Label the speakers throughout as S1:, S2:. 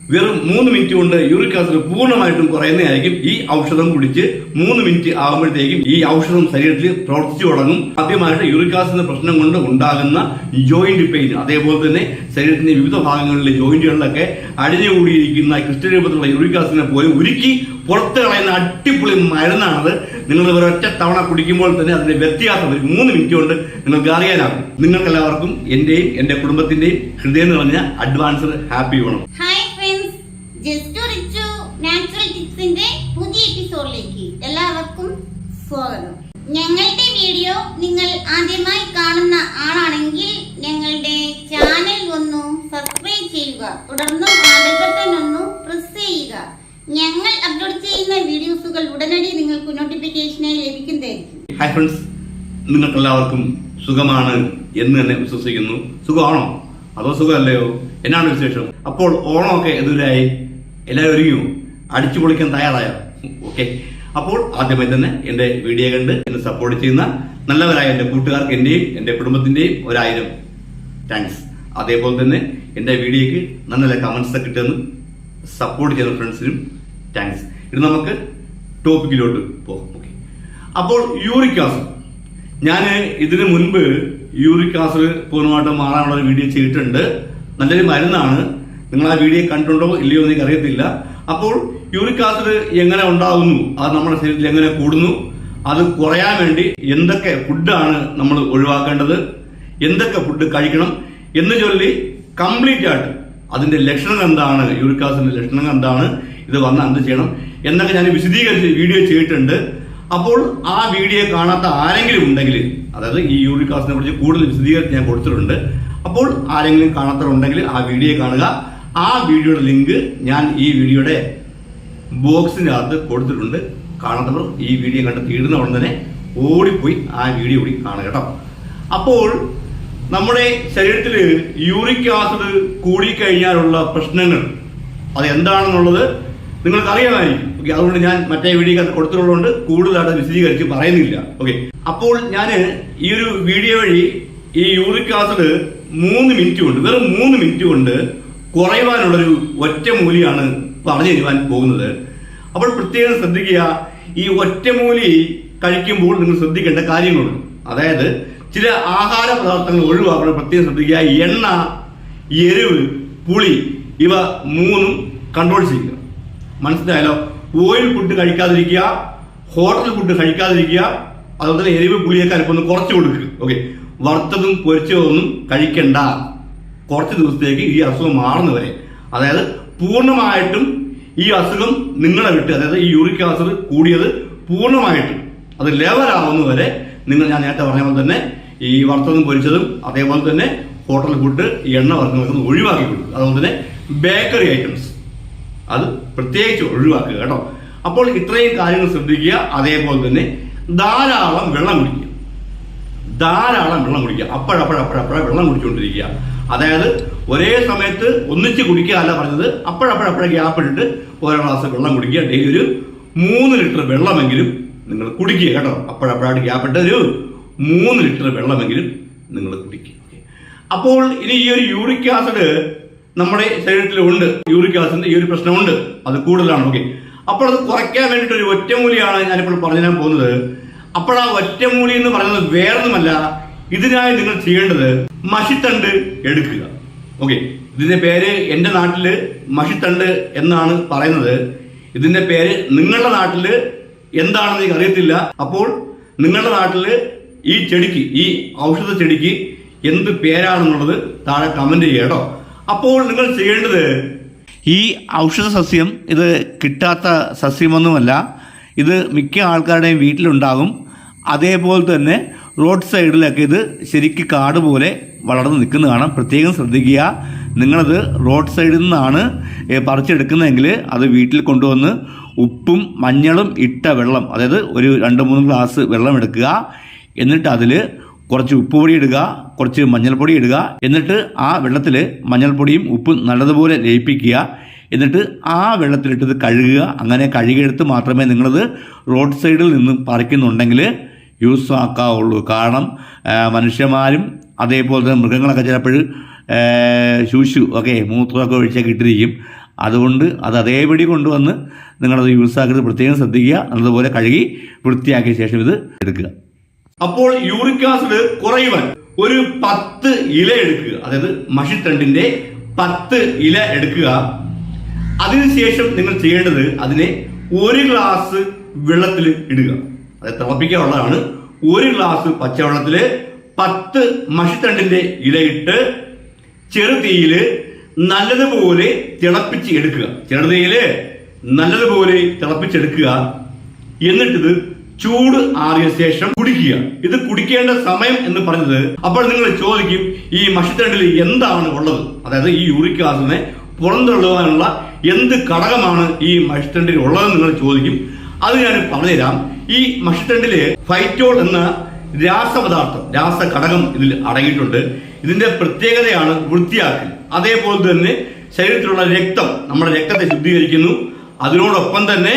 S1: വെറും മൂന്ന് മിനിറ്റ് കൊണ്ട് യൂറിക് ആസിഡ് പൂർണമായിട്ടും കുറയുന്നതായിരിക്കും ഈ ഔഷധം കുടിച്ച് മൂന്ന് മിനിറ്റ് ആകുമ്പോഴത്തേക്കും ഈ ഔഷധം ശരീരത്തിൽ പ്രവർത്തിച്ചു തുടങ്ങും. ആദ്യമായിട്ട് യൂറിക് ആസിഡ് പ്രശ്നം കൊണ്ട് ഉണ്ടാകുന്ന ജോയിന്റ് പെയിൻ അതേപോലെ തന്നെ ശരീരത്തിന്റെ വിവിധ ഭാഗങ്ങളിലെ ജോയിന്റുകളിലൊക്കെ അടിഞ്ഞുകൂടിയിരിക്കുന്ന ക്രിസ്റ്റൽ രൂപത്തിലുള്ള യൂറിക് ആസിഡിനെ പോലെ ഉരുക്കി പുറത്ത് കളയുന്ന അടിപൊളി മരുന്നാണത്. നിങ്ങൾ ഒരൊറ്റ തവണ കുടിക്കുമ്പോൾ തന്നെ അതിന്റെ വ്യത്യാസം ഒരു മൂന്ന് മിനിറ്റ് കൊണ്ട് നിങ്ങൾക്ക് അറിയാനാകും. നിങ്ങൾക്ക് എല്ലാവർക്കും എന്റെയും എന്റെ കുടുംബത്തിന്റെയും ഹൃദയം നിറഞ്ഞ അഡ്വാൻസ്ഡ് ഹാപ്പി
S2: ഫ്രണ്ട്സ് നാച്ചുറൽ ടിപ്സിന്റെ പുതിയ എപ്പിസോഡിലേക്ക് എല്ലാവർക്കും സ്വാഗതം. ഞങ്ങളുടെ വീഡിയോ നിങ്ങൾ ആദ്യമായി കാണുന്ന ആളാണെങ്കിൽ ഞങ്ങളുടെ ചാനൽ ഒന്ന് സബ്സ്ക്രൈബ് ചെയ്യുക. തുടർന്ന് ഒന്ന് പ്രസ് ചെയ്യുക. ഞങ്ങൾ അപ്ലോഡ് ചെയ്യുന്ന വീഡിയോസുകൾ ഉടനടി നിങ്ങൾക്ക് നോട്ടിഫിക്കേഷനായി ലഭിക്കുന്നതായിരിക്കും.
S1: ഫ്രണ്ട്സ് നിങ്ങൾക്ക് എല്ലാവർക്കും സുഖമാണ് എന്ന് തന്നെ വിശ്വസിക്കുന്നു. സുഖമാണോ? അതോ സുഖമല്ലയോ? എന്നാണ് വിശേഷം. അപ്പോൾ ഓണമൊക്കെ എതിരായി എല്ലാവരും ഒരുങ്ങിയോ? അടിച്ചു പൊളിക്കാൻ തയ്യാറായോ? ഓക്കെ. അപ്പോൾ ആദ്യമായി തന്നെ എന്റെ വീഡിയോ കണ്ട് എന്നെ സപ്പോർട്ട് ചെയ്യുന്ന നല്ലവരായ എന്റെ കൂട്ടുകാർക്ക് എന്റെയും എന്റെ കുടുംബത്തിന്റെയും ഒരായിരം താങ്ക്സ് അതേപോലെ തന്നെ എന്റെ വീഡിയോക്ക് നല്ല നല്ല കമന്റ്സ് ഒക്കെ ഇട്ടെന്ന് സപ്പോർട്ട് ചെയ്യുന്ന ഫ്രണ്ട്സിനും താങ്ക്സ് ഇത് നമുക്ക് ടോപ്പിക്കിലോട്ട് പോകാം. ഓക്കെ. അപ്പോൾ യൂറിക് ആസിഡ് ഞാൻ ഇതിനു മുൻപ് യൂറിക് ആസിഡ് പൂർണമായിട്ട് മാറാനുള്ള ഒരു വീഡിയോ ചെയ്തിട്ടുണ്ട്. നല്ലൊരു മരുന്നാണ് നിങ്ങൾ ആ വീഡിയോ കണ്ടുണ്ടോ ഇല്ലയോ എന്ന് അറിയത്തില്ല അപ്പോൾ യൂറിക് ആസിഡ് എങ്ങനെ ഉണ്ടാകുന്നു? അത് നമ്മുടെ ശരീരത്തിൽ എങ്ങനെ കൂടുന്നു? അത് കുറയാൻ വേണ്ടി എന്തൊക്കെ ഫുഡാണ് നമ്മൾ ഒഴിവാക്കേണ്ടത്? എന്തൊക്കെ ഫുഡ് കഴിക്കണം എന്ന് ചൊല്ലി കംപ്ലീറ്റ് ആയിട്ട് അതിന്റെ ലക്ഷണം എന്താണ്? യൂറിക് ആസിഡിന്റെ ലക്ഷണം എന്താണ്? ഇത് വന്ന് എന്ത് ചെയ്യണം? എന്നൊക്കെ ഞാൻ വിശദീകരിച്ച് വീഡിയോ ചെയ്തിട്ടുണ്ട്. അപ്പോൾ ആ വീഡിയോ കാണാത്ത ആരെങ്കിലും ഉണ്ടെങ്കിൽ അതായത് ഈ യൂറിക് ആസിഡിനെ കുറിച്ച് കൂടുതൽ വിശദീകരിച്ച് ഞാൻ കൊടുത്തിട്ടുണ്ട്. അപ്പോൾ ആരെങ്കിലും കാണാത്തവരുണ്ടെങ്കിൽ ആ വീഡിയോ കാണുക. ആ വീഡിയോയുടെ ലിങ്ക് ഞാൻ ഈ വീഡിയോയുടെ ബോക്സിനകത്ത് കൊടുത്തിട്ടുണ്ട്. കാണാത്തവർ ഈ വീഡിയോ കണ്ട് തീരുന്ന ഉടൻ തന്നെ ഓടിപ്പോയി ആ വീഡിയോ കൂടി കാണുക കേട്ടോ. അപ്പോൾ നമ്മുടെ ശരീരത്തിൽ യൂറിക് ആസിഡ് കൂടിക്കഴിഞ്ഞാലുള്ള പ്രശ്നങ്ങൾ അത് എന്താണെന്നുള്ളത് നിങ്ങൾക്ക് അറിയാമായിരിക്കും. ഓക്കെ അതുകൊണ്ട് ഞാൻ മറ്റേ വീഡിയോ കൊടുത്തിട്ടുള്ളതുകൊണ്ട് കൂടുതലായിട്ട് വിശദീകരിച്ച് പറയുന്നില്ല. ഓക്കെ അപ്പോൾ ഞാൻ ഈ ഒരു വീഡിയോ വഴി ഈ യൂറിക് ആസിഡ് മൂന്ന് മിനിറ്റ് കൊണ്ട് വെറും മൂന്ന് മിനിറ്റ് കൊണ്ട് കുറയുവാനുള്ളൊരു ഒറ്റമൂലിയാണ് പറഞ്ഞു തരുവാൻ പോകുന്നത്. അപ്പോൾ പ്രത്യേകം ശ്രദ്ധിക്കുക ഈ ഒറ്റമൂലി കഴിക്കുമ്പോൾ നിങ്ങൾ ശ്രദ്ധിക്കേണ്ട കാര്യങ്ങളുണ്ട്. അതായത് ചില ആഹാര പദാർത്ഥങ്ങൾ ഒഴിവാക്കണം. പ്രത്യേകം ശ്രദ്ധിക്കുക എണ്ണ എരിവ് പുളി ഇവ മൂന്നും കൺട്രോൾ ചെയ്യുക. മനസ്സിലായാലോ ഓയിൽ ഫുഡ് കഴിക്കാതിരിക്കുക ഹോട്ടൽ ഫുഡ് കഴിക്കാതിരിക്കുക അതുപോലെ തന്നെ എരിവ് പുളിയൊക്കെ അല്പം ഒന്ന് കുറച്ച് കൊടുക്കുക. ഓക്കെ വറുത്തതും പൊരിച്ചതൊന്നും കഴിക്കണ്ട. കുറച്ച് ദിവസത്തേക്ക് ഈ അസുഖം മാറുന്നവരെ. അതായത് പൂർണമായിട്ടും ഈ അസുഖം നിങ്ങളെ വിട്ട് അതായത് ഈ യൂറിക് ആസിഡ് കൂടിയത് പൂർണമായിട്ടും അത് ലെവലാവുന്നവരെ നിങ്ങൾ ഞാൻ നേരത്തെ പറഞ്ഞ പോലെ തന്നെ ഈ വറുത്തതും പൊരിച്ചതും അതേപോലെ തന്നെ ഹോട്ടൽ ഫുഡ് എണ്ണ വർഗങ്ങളൊക്കെ ഒഴിവാക്കി കൊടുക്കുക. അതുപോലെ തന്നെ ബേക്കറി ഐറ്റംസ് അത് പ്രത്യേകിച്ച് ഒഴിവാക്കുക കേട്ടോ. അപ്പോൾ ഇത്രയും കാര്യങ്ങൾ ശ്രദ്ധിക്കുക. അതേപോലെ തന്നെ ധാരാളം വെള്ളം കുടിക്കുക. ധാരാളം വെള്ളം കുടിക്കുക. അപ്പോഴപ്പോഴപ്പോഴപ്പോഴ വെള്ളം കുടിച്ചുകൊണ്ടിരിക്കുക. അതായത് ഒരേ സമയത്ത് ഒന്നിച്ച് കുടിക്കുക അല്ല പറഞ്ഞത്. അപ്പോഴപ്പോഴപ്പോഴ ഗ്യാപ്പ് ഇട്ടിട്ട് ഓരോ ഗ്ലാസ് വെള്ളം കുടിക്കുക. ഡെയിലി ഒരു മൂന്ന് ലിറ്റർ വെള്ളമെങ്കിലും നിങ്ങൾ കുടിക്കുക കേട്ടോ. അപ്പോഴപ്പോഴായിട്ട് ഗ്യാപ്പ് ഇട്ട് ഒരു മൂന്ന് ലിറ്റർ വെള്ളമെങ്കിലും നിങ്ങൾ കുടിക്കുക. അപ്പോൾ ഇനി ഈ ഒരു യൂറിക് ആസിഡ് നമ്മുടെ ശരീരത്തിലുണ്ട് യൂറിക് ആസിഡിന്റെ ഈ ഒരു പ്രശ്നമുണ്ട്. അത് കൂടുതലാണ്. ഓക്കെ. അപ്പോൾ അത് കുറയ്ക്കാൻ വേണ്ടിയിട്ട് ഒരു ഒറ്റമൂലിയാണ് ഞാനിപ്പോൾ പറഞ്ഞു തരാൻ പോകുന്നത്. അപ്പോൾ ആ ഒറ്റമൂലി എന്ന് പറയുന്നത് വേറൊന്നുമല്ല. ഇതിനായി നിങ്ങൾ ചെയ്യേണ്ടത് മഷിത്തണ്ട് എടുക്കുക. ഓക്കെ ഇതിന്റെ പേര് എന്റെ നാട്ടിൽ മഷിത്തണ്ട് എന്നാണ് പറയുന്നത്. ഇതിന്റെ പേര് നിങ്ങളുടെ നാട്ടിൽ എന്താണെന്ന് എനിക്ക് അറിയത്തില്ല. അപ്പോൾ നിങ്ങളുടെ നാട്ടിൽ ഈ ചെടിക്ക് ഈ ഔഷധ ചെടിക്ക് എന്ത് പേരാണെന്നുള്ളത് താഴെ കമന്റ് ചെയ്യുക കേട്ടോ. അപ്പോൾ നിങ്ങൾ ചെയ്യേണ്ടത് ഈ ഔഷധ സസ്യം ഇത് കിട്ടാത്ത സസ്യമൊന്നുമല്ല. ഇത് മിക്ക ആൾക്കാരുടെയും വീട്ടിലുണ്ടാകും. അതേപോലെ തന്നെ റോഡ് സൈഡിലൊക്കെ ഇത് ശരിക്ക് കാട് പോലെ വളർന്ന് നിൽക്കുന്ന കാണാം. പ്രത്യേകം ശ്രദ്ധിക്കുക. നിങ്ങളത് റോഡ് സൈഡിൽ നിന്നാണ് പറിച്ചെടുക്കുന്നതെങ്കിൽ അത് വീട്ടിൽ കൊണ്ടുവന്ന് ഉപ്പും മഞ്ഞളും ഇട്ട വെള്ളം അതായത് ഒരു രണ്ട് മൂന്ന് ഗ്ലാസ് വെള്ളം എടുക്കുക. എന്നിട്ട് അതിൽ കുറച്ച് ഉപ്പുപൊടി ഇടുക കുറച്ച് മഞ്ഞൾപ്പൊടി ഇടുക. എന്നിട്ട് ആ വെള്ളത്തിൽ മഞ്ഞൾപ്പൊടിയും ഉപ്പും നല്ലതുപോലെ ലയിപ്പിക്കുക. എന്നിട്ട് ആ വെള്ളത്തിലിട്ടത് കഴുകുക. അങ്ങനെ കഴുകിയെടുത്ത് മാത്രമേ നിങ്ങളത് റോഡ് സൈഡിൽ നിന്നും പറിക്കുന്നുണ്ടെങ്കിൽ യൂസ് ആക്കാവുള്ളൂ കാരണം മനുഷ്യന്മാരും അതേപോലെ തന്നെ മൃഗങ്ങളൊക്കെ ചിലപ്പോൾ ശൂശു ഒക്കെ മൂത്രമൊക്കെ ഒഴിച്ചൊക്കെ ഇട്ടിരിക്കും. അതുകൊണ്ട് അത് അതേപടി കൊണ്ടുവന്ന് നിങ്ങളത് യൂസ് ആക്കുന്നത് പ്രത്യേകം ശ്രദ്ധിക്കുക. അതുപോലെ കഴുകി വൃത്തിയാക്കിയ ശേഷം ഇത് എടുക്കുക. അപ്പോൾ യൂറിക് ആസിഡ് കുറയുവാൻ ഒരു പത്ത് ഇല എടുക്കുക. അതായത് മഷിത്തണ്ടിന്റെ പത്ത് ഇല എടുക്കുക. അതിനുശേഷം നിങ്ങൾ ചെയ്യേണ്ടത് അതിനെ ഒരു ഗ്ലാസ് വെള്ളത്തിൽ ഇടുക. തിളപ്പിക്കാനുള്ളതാണ്. ഒരു ഗ്ലാസ് പച്ചവെള്ളത്തിൽ പത്ത് മഷിത്തണ്ടിന്റെ ഇലയിട്ട് ചെറുതീയിൽ നല്ലതുപോലെ തിളപ്പിച്ച് എടുക്കുക. ചെറുതീയിൽ നല്ലതുപോലെ തിളപ്പിച്ചെടുക്കുക. എന്നിട്ടിത് ചൂട് ആറിയ ശേഷം കുടിക്കുക. ഇത് കുടിക്കേണ്ട സമയം എന്ന് പറഞ്ഞത് അപ്പോൾ നിങ്ങൾ ചോദിക്കും ഈ മഷിത്തണ്ടിൽ എന്താണ് ഉള്ളത്? അതായത് ഈ യൂറിക് ആസിഡിനെ പുറന്തള്ളുവാനുള്ള എന്ത് ഘടകമാണ് ഈ മഷിത്തണ്ടിൽ ഉള്ളതെന്ന് നിങ്ങൾ ചോദിക്കും. അത് ഞാൻ പറഞ്ഞുതരാം. ഈ മഷിത്തണ്ടിൽ ഫൈറ്റോൾ എന്ന രാസപദാർത്ഥം രാസഘടകം ഇതിൽ അടങ്ങിയിട്ടുണ്ട്. ഇതിന്റെ പ്രത്യേകതയാണ് വൃത്തിയാക്കൽ. അതേപോലെ തന്നെ ശരീരത്തിലുള്ള രക്തം നമ്മുടെ രക്തത്തെ ശുദ്ധീകരിക്കുന്നു. അതിനോടൊപ്പം തന്നെ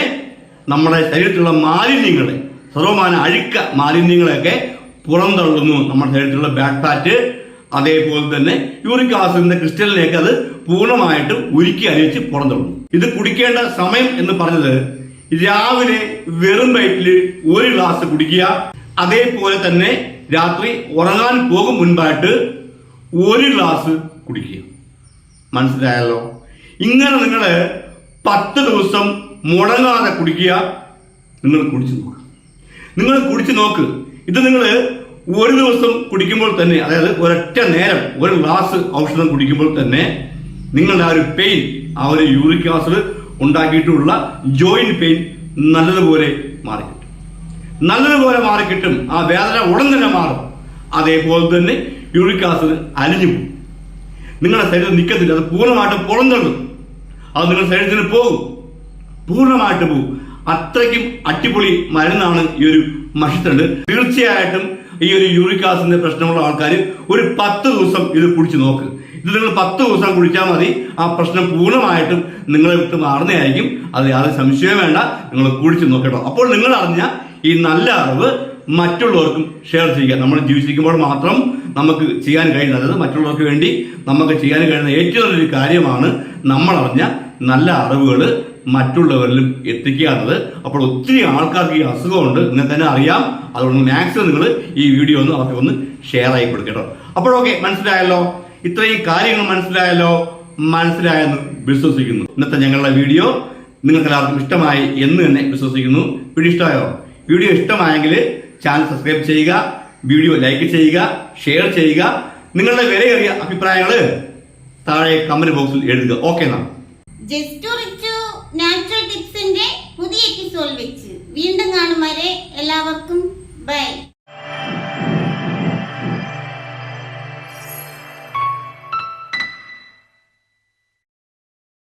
S1: നമ്മുടെ ശരീരത്തിലുള്ള മാലിന്യങ്ങളെ സർവമാന അഴുക്ക മാലിന്യങ്ങളെയൊക്കെ പുറന്തള്ളുന്നു നമ്മുടെ ശരീരത്തിലുള്ള ബാഡ് ഫാറ്റ്. അതേപോലെ തന്നെ യൂറിക് ആസിഡിന്റെ ക്രിസ്റ്റലിലേക്ക് അത് പൂർണമായിട്ടും ഉരുക്കി അരിച്ച് പുറന്തള്ളുന്നു. ഇത് കുടിക്കേണ്ട സമയം എന്ന് പറഞ്ഞത് രാവിലെ വെറും വയറ്റിൽ ഒരു ഗ്ലാസ് കുടിക്കുക. അതേപോലെ തന്നെ രാത്രി ഉറങ്ങാൻ പോകും മുൻപായിട്ട് ഒരു ഗ്ലാസ് കുടിക്കുക. മനസ്സിലായല്ലോ? ഇങ്ങനെ നിങ്ങൾ പത്ത് ദിവസം മുടങ്ങാതെ കുടിക്കുക നിങ്ങൾ കുടിച്ചു നോക്കുക നിങ്ങൾ കുടിച്ചു നോക്ക്. ഇത് നിങ്ങൾ ഒരു ദിവസം കുടിക്കുമ്പോൾ തന്നെ അതായത് ഒരൊറ്റ നേരം ഒരു ഗ്ലാസ് ഔഷധം കുടിക്കുമ്പോൾ തന്നെ നിങ്ങളുടെ ആ ഒരു പെയിൻ ആ ഒരു യൂറിക് ആസിഡ് ഉണ്ടാക്കിയിട്ടുള്ള ജോയിന്റ് പെയിൻ നല്ലതുപോലെ മാറിക്കിട്ടും നല്ലതുപോലെ മാറിക്കിട്ടും ആ വേദന ഉടൻ തന്നെ മാറും. അതേപോലെ തന്നെ യൂറിക് അലിഞ്ഞു പോകും. നിങ്ങളുടെ ശരീരം നിൽക്കത്തില്ല അത് പൂർണമായിട്ടും പുറന്തള്ളും. അത് നിങ്ങളുടെ ശരീരത്തിന് പോകും. പൂർണമായിട്ട് പോകും. അത്രയ്ക്കും അടിപൊളി മരുന്നാണ് ഈ ഒരു മഷിത്തണ്ട്. തീർച്ചയായിട്ടും ഈ ഒരു യൂറിക് പ്രശ്നമുള്ള ആൾക്കാർ ഒരു പത്ത് ദിവസം ഇത് കുടിച്ച് നോക്ക്. ഇത് നിങ്ങൾ പത്ത് ദിവസം കുടിച്ചാൽ മതി. ആ പ്രശ്നം പൂർണമായിട്ടും നിങ്ങളെ വിട്ട് മാറുന്നതായിരിക്കും. അത് യാതൊരു സംശയം വേണ്ട. നിങ്ങൾ കുടിച്ച് നോക്കട്ടോ. അപ്പോൾ നിങ്ങൾ അറിഞ്ഞ ഈ നല്ല അറിവ് മറ്റുള്ളവർക്കും ഷെയർ ചെയ്യുക. നമ്മൾ ജീവിച്ചിരിക്കുമ്പോൾ മാത്രം നമുക്ക് ചെയ്യാൻ കഴിയുന്നത് മറ്റുള്ളവർക്ക് വേണ്ടി നമുക്ക് ചെയ്യാൻ കഴിയുന്ന ഏറ്റവും നല്ലൊരു കാര്യമാണ് നമ്മൾ അറിഞ്ഞ നല്ല അറിവുകൾ മറ്റുള്ളവരിലും എത്തിക്കുക എന്നത് അപ്പോൾ ഒത്തിരി ആൾക്കാർക്ക് ഈ അസുഖമുണ്ട്. നിങ്ങൾക്ക് തന്നെ അറിയാം. അതുകൊണ്ട് മാക്സിമം നിങ്ങൾ ഈ വീഡിയോ ഒന്ന് അവർക്ക് ഒന്ന് ഷെയർ ആയി കൊടുക്കട്ടോ. അപ്പോൾ ഓക്കെ മനസ്സിലായല്ലോ? ഇത്രയും കാര്യങ്ങൾ മനസ്സിലായല്ലോ മനസ്സിലായെന്ന് വിശ്വസിക്കുന്നു. ഇന്നത്തെ ഞങ്ങളുടെ വീഡിയോ നിങ്ങൾക്ക് എല്ലാവർക്കും ഇഷ്ടമായി എന്ന് തന്നെ വിശ്വസിക്കുന്നു. വീഡിയോ ഇഷ്ടമായോ? വീഡിയോ ഇഷ്ടമായെങ്കിൽ ചാനൽ സബ്സ്ക്രൈബ് ചെയ്യുക വീഡിയോ ലൈക്ക് ചെയ്യുക ഷെയർ ചെയ്യുക. നിങ്ങളുടെ വിലയേറിയ അഭിപ്രായങ്ങൾ താഴെ കമന്റ് ബോക്സിൽ എഴുതുക. ഓക്കെ
S2: നാച്ചുറൽ ടിപ്സിന്റെ പുതിയ എപ്പിസോഡ് വെച്ച്. വീണ്ടും കാണും വരെ എല്ലാവർക്കും. ബൈ